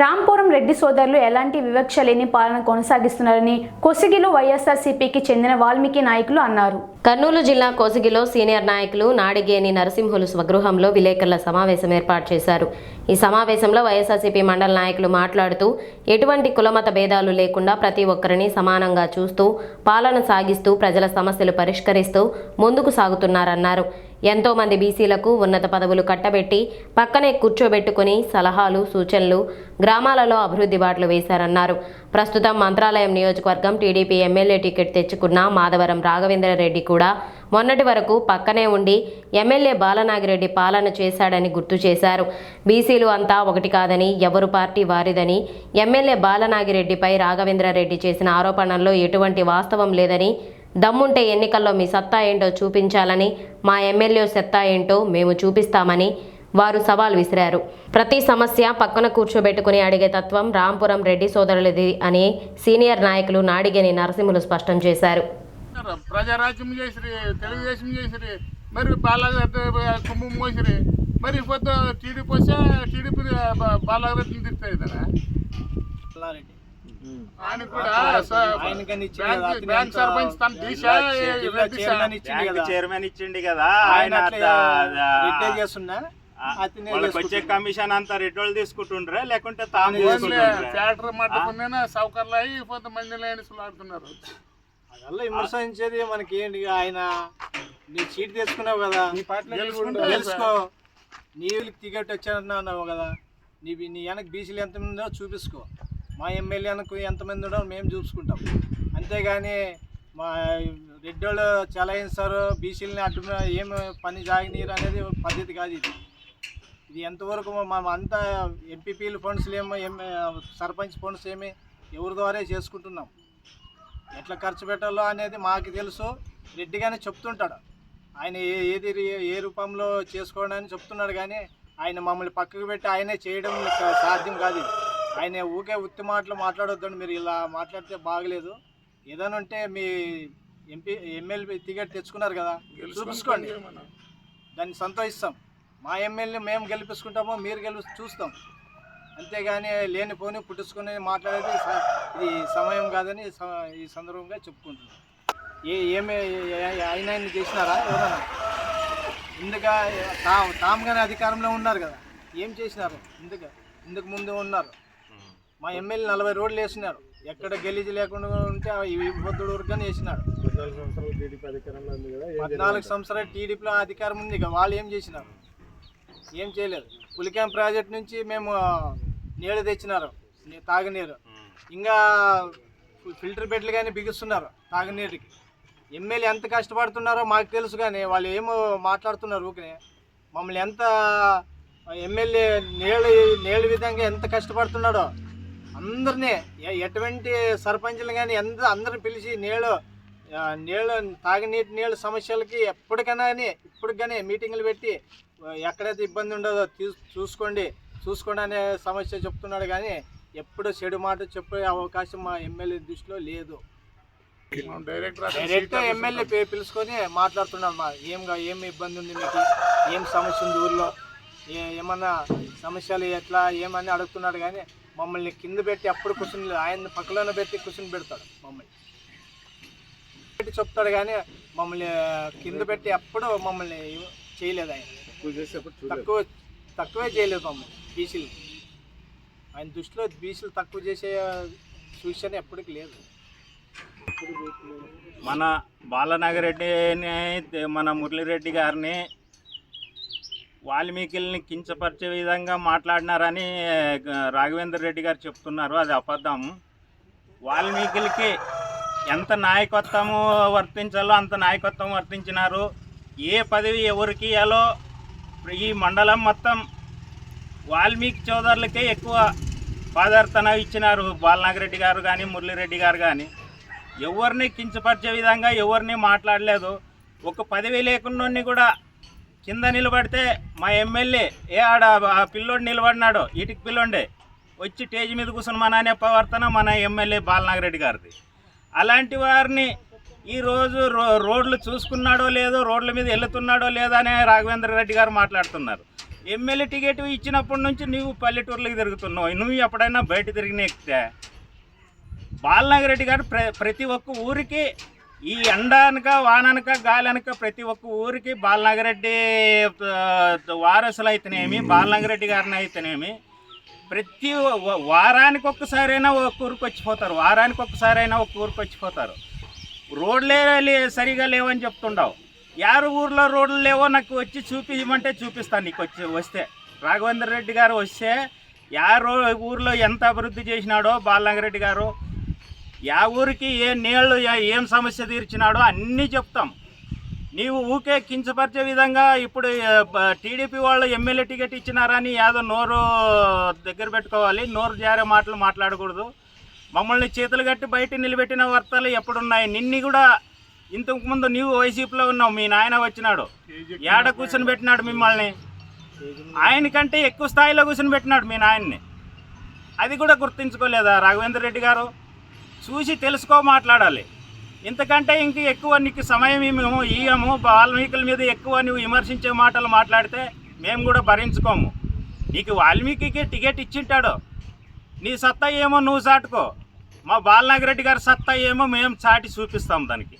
రాంపురం రెడ్డి సోదరులు ఎలాంటి వివక్ష లేని పాలన కొనసాగిస్తున్నారని కొసిగిలో వైఎస్ఆర్సీపీకి చెందిన వాల్మీకి నాయకులు అన్నారు. కర్నూలు జిల్లా కోసిగిలో సీనియర్ నాయకులు నాడిగేని నరసింహులు స్వగృహంలో విలేకరుల సమావేశం ఏర్పాటు చేశారు. ఈ సమావేశంలో వైఎస్ఆర్సీపీ మండల నాయకులు మాట్లాడుతూ ఎటువంటి కులమత భేదాలు లేకుండా ప్రతి ఒక్కరిని సమానంగా చూస్తూ పాలన సాగిస్తూ ప్రజల సమస్యలు పరిష్కరిస్తూ ముందుకు సాగుతున్నారన్నారు. ఎంతో మంది బీసీలకు ఉన్నత పదవులు కట్టబెట్టి పక్కనే కూర్చోబెట్టుకుని సలహాలు సూచనలు గ్రామాలలో అభివృద్ధి బాటలు వేశారన్నారు. ప్రస్తుతం మంత్రాలయం నియోజకవర్గం టీడీపీ ఎమ్మెల్యే టికెట్ తెచ్చుకున్న మాధవరం రాఘవేంద్రరెడ్డి కూడా మొన్నటి వరకు పక్కనే ఉండి ఎమ్మెల్యే బాలనాగిరెడ్డి పాలన చేశాడని గుర్తు చేశారు. బీసీలు అంతా ఒకటి కాదని ఎవరు పార్టీ వారిదని ఎమ్మెల్యే బాలనాగిరెడ్డిపై రాఘవేంద్రరెడ్డి చేసిన ఆరోపణల్లో ఎటువంటి వాస్తవం లేదని దమ్ముంటే ఎన్నికల్లో మీ సత్తా ఏంటో చూపించాలని మా ఎమ్మెల్యే సత్తా ఏంటో మేము చూపిస్తామని వారు సవాల్ విసిరారు ప్రతి సమస్య పక్కన కూర్చోబెట్టుకుని అడిగే తత్వం రాంపురం రెడ్డి సోదరులది అని సీనియర్ నాయకులు నాడిగని నరసింహులు స్పష్టం చేశారు ప్రజారాజ్యం చేసిరి తెలుగుదేశం చేసిరి మరి బాలాజీ కుంభం మోసిరి మరి టీడీపీ వస్తే టీడీపీ తిరుగుతాయి కదా ఆయన కూడా బ్యాంక్- ఎంత సర్పంచ్ తన. చైర్మన్ ఇచ్చిండి కదా. ఆయన చేస్తున్నా వాళ్ళకి వచ్చే. కమిషన్ అంతా రెడ్డోళ్ళు తీసుకుంటుండ్రా? లేకుంటే తాము ఫ్యాక్టరీ మట్టుకునే సౌకర్యాలు అయ్యి కొంతమంది లేని సులాడుతున్నారు అదల్లా విమర్శించేది మనకి ఏంటి ఆయన? నీ చీట్ తెచ్చుకున్నావు కదా. గెలుచుకుంటే తెలుసుకో నీ టికెట్ వచ్చానన్నావు కదా. నీ నీ వెనక బీసీలు ఎంతమంది ఉందో చూపించుకో. మా ఎమ్మెల్యేలకు ఎంతమంది ఉండో మేము చూసుకుంటాం. అంతేగాని మా రెడ్డోళ్ళు చలాయిస్తారు బీసీలని అడ్డు ఏం పని జాగనీరు అనేది పద్ధతి కాదు ఇది. ఇది ఎంతవరకు మా అంతా ఎంపీపీలు ఫండ్స్ ఏమో ఎం సర్పంచ్ ఫండ్స్ ఏమి ఎవరి ద్వారా చేసుకుంటున్నాం. ఎట్లా ఖర్చు పెట్టాలో అనేది మాకు తెలుసు. రెడ్డిగానే చెప్తుంటాడు. ఆయన ఏ- ఏది రి- ఏ రూపంలో చేసుకోవడానికి చెప్తున్నాడు కానీ ఆయన మమ్మల్ని పక్కకు పెట్టి ఆయనే చేయడం సాధ్యం కాదు ఇది. ఆయన ఊకే ఉత్తి మాటలు మాట్లాడొద్దండి. మీరు ఇలా మాట్లాడితే బాగలేదు. ఏదైనా ఉంటే మీ ఎంపీ ఎమ్మెల్యే టికెట్ తెచ్చుకున్నారు కదా చూపించుకోండి. దాన్ని సంతోషిస్తాం. మా ఎమ్మెల్యే మేము గెలిపించుకుంటామో మీరు గెలిపి చూస్తాం. అంతేగాని లేనిపోని పుట్టించుకుని మాట్లాడేది ఇది సమయం కాదని ఈ సందర్భంగా చెప్పుకుంటున్నాం. ఏ ఏమి ఆయన చేసినారా ఎవరన్నా? ఇందుక తా తాముగానే అధికారంలో ఉన్నారు కదా. ఏం చేసినారు? ఇందుక ఇందుకు ముందు ఉన్నారు. మా ఎమ్మెల్యే నలభై రోడ్లు వేసినారు. ఎక్కడ గెలిచి లేకుండా ఉంటే ఈ పొద్దుడు వరకుగానే వేసినాడు. పద్నాలుగు సంవత్సరాలు టీడీపీలో అధికారం ఉంది ఇక వాళ్ళు ఏం చేసినారు? ఏం చేయలేదు. పులికాం ప్రాజెక్ట్ నుంచి మేము నీళ్ళు తెచ్చినారు తాగునీరు. ఇంకా ఫిల్టర్ బెడ్లు కానీ బిగిస్తున్నారు తాగునీరుకి ఎమ్మెల్యే ఎంత కష్టపడుతున్నారో మాకు తెలుసు కానీ వాళ్ళు ఏమో మాట్లాడుతున్నారు ఊరికే మమ్మల్ని ఎంత ఎమ్మెల్యే నీళ్ళు నీళ్ళ విధంగా ఎంత కష్టపడుతున్నాడో అందరినీ ఎటువంటి సర్పంచులు కానీ ఎంత అందరిని పిలిచి నీళ్ళు నీళ్ళు తాగునీటి నీళ్ళ సమస్యలకి ఎప్పటికైనా కానీ ఇప్పుడు కానీ మీటింగ్లు పెట్టి ఎక్కడైతే ఇబ్బంది ఉండదో చూసుకోండి చూసుకోండి. అనే సమస్య చెప్తున్నాడు కానీ ఎప్పుడు చెడు మాట చెప్పే అవకాశం మా ఎమ్మెల్యే దృష్టిలో లేదు. డైరెక్ట్ ఎమ్మెల్యే పిలుచుకొని మాట్లాడుతున్నాడు మా ఏం ఏం ఇబ్బంది ఉంది మీకు? ఏం సమస్య ఉంది ఊర్లో? ఏమన్నా సమస్యలు ఎట్లా ఏమని అడుగుతున్నాడు కానీ మమ్మల్ని కింద పెట్టి అప్పుడు కూర్చుని ఆయన పక్కలోనే పెట్టి కూర్చుని పెడతాడు మమ్మల్ని. పెట్టి చెప్తాడు కానీ మమ్మల్ని కింద పెట్టి అప్పుడు మమ్మల్ని చేయలేదు ఆయన. తక్కువ తక్కువే చేయలేదు మమ్మల్ని బీసీలు. ఆయన దృష్టిలో బీసీలు తక్కువ చేసే సూచన ఎప్పటికి లేదు. మన బాలనాగిరెడ్డిని మన మురళిరెడ్డి గారిని వాల్మీకిల్ని కించపరిచే విధంగా మాట్లాడినారని రాఘవేందర్ రెడ్డి గారు చెప్తున్నారు. అది అబద్ధం. వాల్మీకిలకి ఎంత నాయకత్వము వర్తించాలో అంత నాయకత్వం వర్తించినారు. ఏ పదవి ఎవరికి ఇవ్వాలో ఈ మండలం మొత్తం వాల్మీకి చోదరులకే ఎక్కువ ప్రాధాన్యత ఇచ్చినారు బాలనాగిరెడ్డి గారు కానీ మురళిరెడ్డి గారు కానీ ఎవరిని కించపరిచే విధంగా ఎవరిని మాట్లాడలేదు. ఒక పదవి లేకుండా కూడా కింద నిలబడితే మా ఎమ్మెల్యే ఏ ఆడ ఆ పిల్లోడు నిలబడినాడో ఇటుకి పిల్లోండే వచ్చి స్టేజ్ మీద కూర్చుని మా అనే ప్రవర్తన మన ఎమ్మెల్యే బాలనాగరెడ్డి గారిది. అలాంటి వారిని ఈరోజు రో రోడ్లు చూసుకున్నాడో లేదో రోడ్ల మీద వెళ్తున్నాడో లేదో అనే రాఘవేంద్ర రెడ్డి గారు మాట్లాడుతున్నారు. ఎమ్మెల్యే టికెట్ ఇచ్చినప్పటి నుంచి నువ్వు పల్లెటూర్లకు తిరుగుతున్నావు. నువ్వు ఎప్పుడైనా బయట తిరిగిన ఎక్కితే బాలనాగరెడ్డి గారు ప్ర ప్రతి ఒక్క ఊరికి ఈ ఎండ అనక వాన అనక గాలి అనక ప్రతి ఒక్క ఊరికి బాలనాగరెడ్డి వారసులు అయితేనేమి బాలనాగరెడ్డి గారిని అయితేనేమి ప్రతి వారానికి ఒక్కసారైనా ఒక ఊరికి వచ్చిపోతారు. వారానికి ఒక్కసారైనా ఒక ఊరికి వచ్చిపోతారు. రోడ్లే సరిగా లేవని చెప్తుండవు. యారు ఊర్లో రోడ్లు లేవో నాకు వచ్చి చూపించమంటే చూపిస్తాను నీకు వచ్చి వస్తే. రాఘవేంద్ర రెడ్డి గారు వస్తే యా రో ఊర్లో ఎంత అభివృద్ధి చేసినాడో బాలనాగరెడ్డి గారు యా ఊరికి ఏ నీళ్ళు ఏం సమస్య తీర్చినాడో అన్నీ చెప్తాం. నీవు ఊకే కించపరిచే విధంగా ఇప్పుడు టీడీపీ వాళ్ళు ఎమ్మెల్యే టికెట్ ఇచ్చినారని యాదో నోరు దగ్గర పెట్టుకోవాలి నోరు జారే మాటలు మాట్లాడకూడదు. మమ్మల్ని చేతులు కట్టి బయట నిలబెట్టిన వార్తలు ఎప్పుడున్నాయి? నిన్ని కూడా ఇంతకుముందు నీవు వైసీపీలో ఉన్నావు మీ నాయన వచ్చినాడు. ఏడ కూర్చొని పెట్టినాడు మిమ్మల్ని? ఆయన కంటే ఎక్కువ స్థాయిలో కూర్చొని పెట్టినాడు మీ నాయన్ని. అది కూడా గుర్తించుకోలేదా రాఘవేంద్ర రెడ్డి గారు? చూసి తెలుసుకో మాట్లాడాలి. ఇంతకంటే ఇంక ఎక్కువ నీకు సమయం మేము ఇయ్యము వాల్మీకుల మీద ఎక్కువ నువ్వు విమర్శించే మాటలు మాట్లాడితే మేము కూడా భరించుకోము. నీకు వాల్మీకి టికెట్ ఇచ్చింటాడు. నీ సత్తా ఏమో నువ్వు చాటుకో. మా బాలనాగిరెడ్డి గారి సత్తా ఏమో మేము చాటి చూపిస్తాం దానికి.